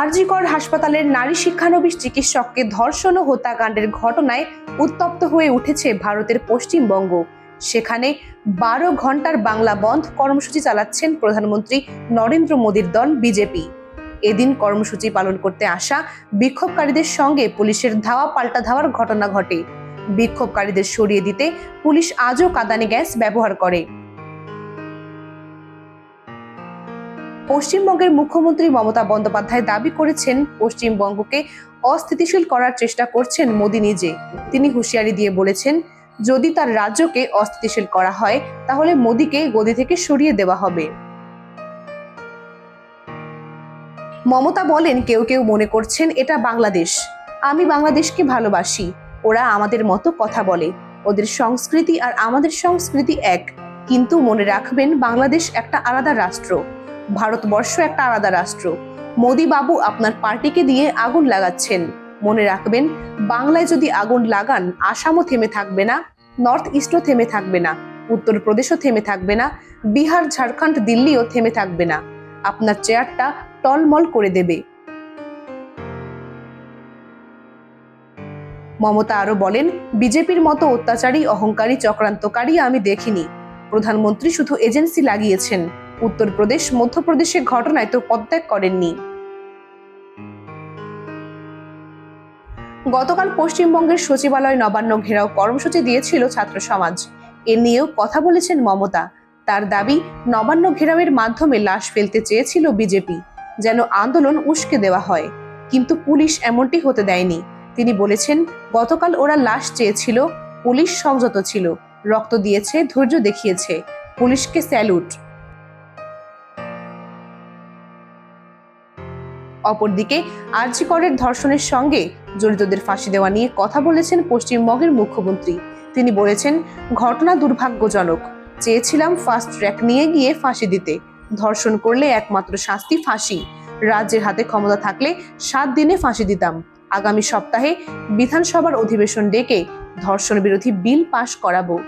আরজিকর হাসপাতালের নারী শিক্ষানবিশ চিকিৎসককে ধর্ষণ ও হত্যাকাণ্ডের ঘটনায় উত্তপ্ত হয়ে উঠেছে ভারতের পশ্চিমবঙ্গ। সেখানে বারো ঘণ্টার বাংলা বন্ধ কর্মসূচি চালাচ্ছেন প্রধানমন্ত্রী নরেন্দ্র মোদীর দল বিজেপি। এদিন কর্মসূচি পালন করতে আসা বিক্ষোভকারীদের সঙ্গে পুলিশের ধাওয়া পাল্টা ধাওয়ার ঘটনা ঘটে। বিক্ষোভকারীদের সরিয়ে দিতে পুলিশ আজও কাঁদানে গ্যাস ব্যবহার করে। পশ্চিমবঙ্গের মুখ্যমন্ত্রী মমতা বন্দ্যোপাধ্যায় দাবি করেছেন, পশ্চিমবঙ্গকে অস্থিতিশীল করার চেষ্টা করছেন মোদী নিজে। তিনি হুঁশিয়ারি দিয়ে বলেছেন, যদি তার রাজ্যকে অস্থিতিশীল করা হয়, তাহলে মোদীকে গদি থেকে সরিয়ে দেওয়া হবে। মমতা বলেন, কেউ কেউ মনে করছেন, এটা বাংলাদেশ। আমি বাংলাদেশকে ভালোবাসি। ওরা আমাদের মতো কথা বলে। ওদের সংস্কৃতি আর আমাদের সংস্কৃতি এক। কিন্তু মনে রাখবেন, বাংলাদেশ একটা আলাদা রাষ্ট্র। ভারতবর্ষ একটা আলাদা রাষ্ট্র। মোদি বাবু আপনার পার্টিকে দিয়ে আগুন লাগাচ্ছেন। মনে রাখবেন, বাংলায় যদি আগুন লাগান, আসামও থেমে থাকবে না, নর্থ ইস্টও থেমে থাকবে না, উত্তরপ্রদেশও থেমে থাকবে না, বিহার, ঝাড়খণ্ড, দিল্লিও থেমে থাকবে না। আপনার চেয়ারটা টলমল করে দেবে। মমতা আরও বলেন, বিজেপির মতো অত্যাচারী, অহংকারী, চক্রান্তকারী আমি দেখিনি। প্রধানমন্ত্রী শুধু এজেন্সি লাগিয়েছেন। উত্তরপ্রদেশ মধ্যপ্রদেশে ঘটনায় তো পদত্যাগ করেননি। গতকাল পশ্চিমবঙ্গের সচিবালয় নবান্ন ঘেরাও কর্মসূচি দিয়েছিল ছাত্র সমাজ। এ নিয়েও কথা বলেছেন মমতা। তার দাবি, নবান্ন ঘেরাওয়ের মাধ্যমে লাশ ফেলতে চেয়েছিল বিজেপি, যেন আন্দোলন উস্কে দেওয়া হয়। কিন্তু পুলিশ এমনটি হতে দেয়নি। তিনি বলেছেন, গতকাল ওরা লাশ চেয়েছিল, পুলিশ সংযত ছিল, রক্ত দিয়েছে, ধৈর্য দেখিয়েছে। পুলিশকে স্যালুট। অপরদিকে আরজিকরের ধর্ষণের সঙ্গে জড়িতদের ফাঁসি দেওয়া নিয়ে কথা বলেছেন পশ্চিমবঙ্গের মুখ্যমন্ত্রী। তিনি বলেছেন, ঘটনা দুর্ভাগ্যজনক। চেয়েছিলাম ফাস্ট ট্র্যাক নিয়ে গিয়ে ফাঁসি দিতে। ধর্ষণ করলে একমাত্র শাস্তি ফাঁসি। রাজ্যের হাতে ক্ষমতা থাকলে সাত দিনে ফাঁসি দিতাম। আগামী সপ্তাহে বিধানসভার অধিবেশন ডেকে ধর্ষণ বিরোধী বিল পাশ করাবো।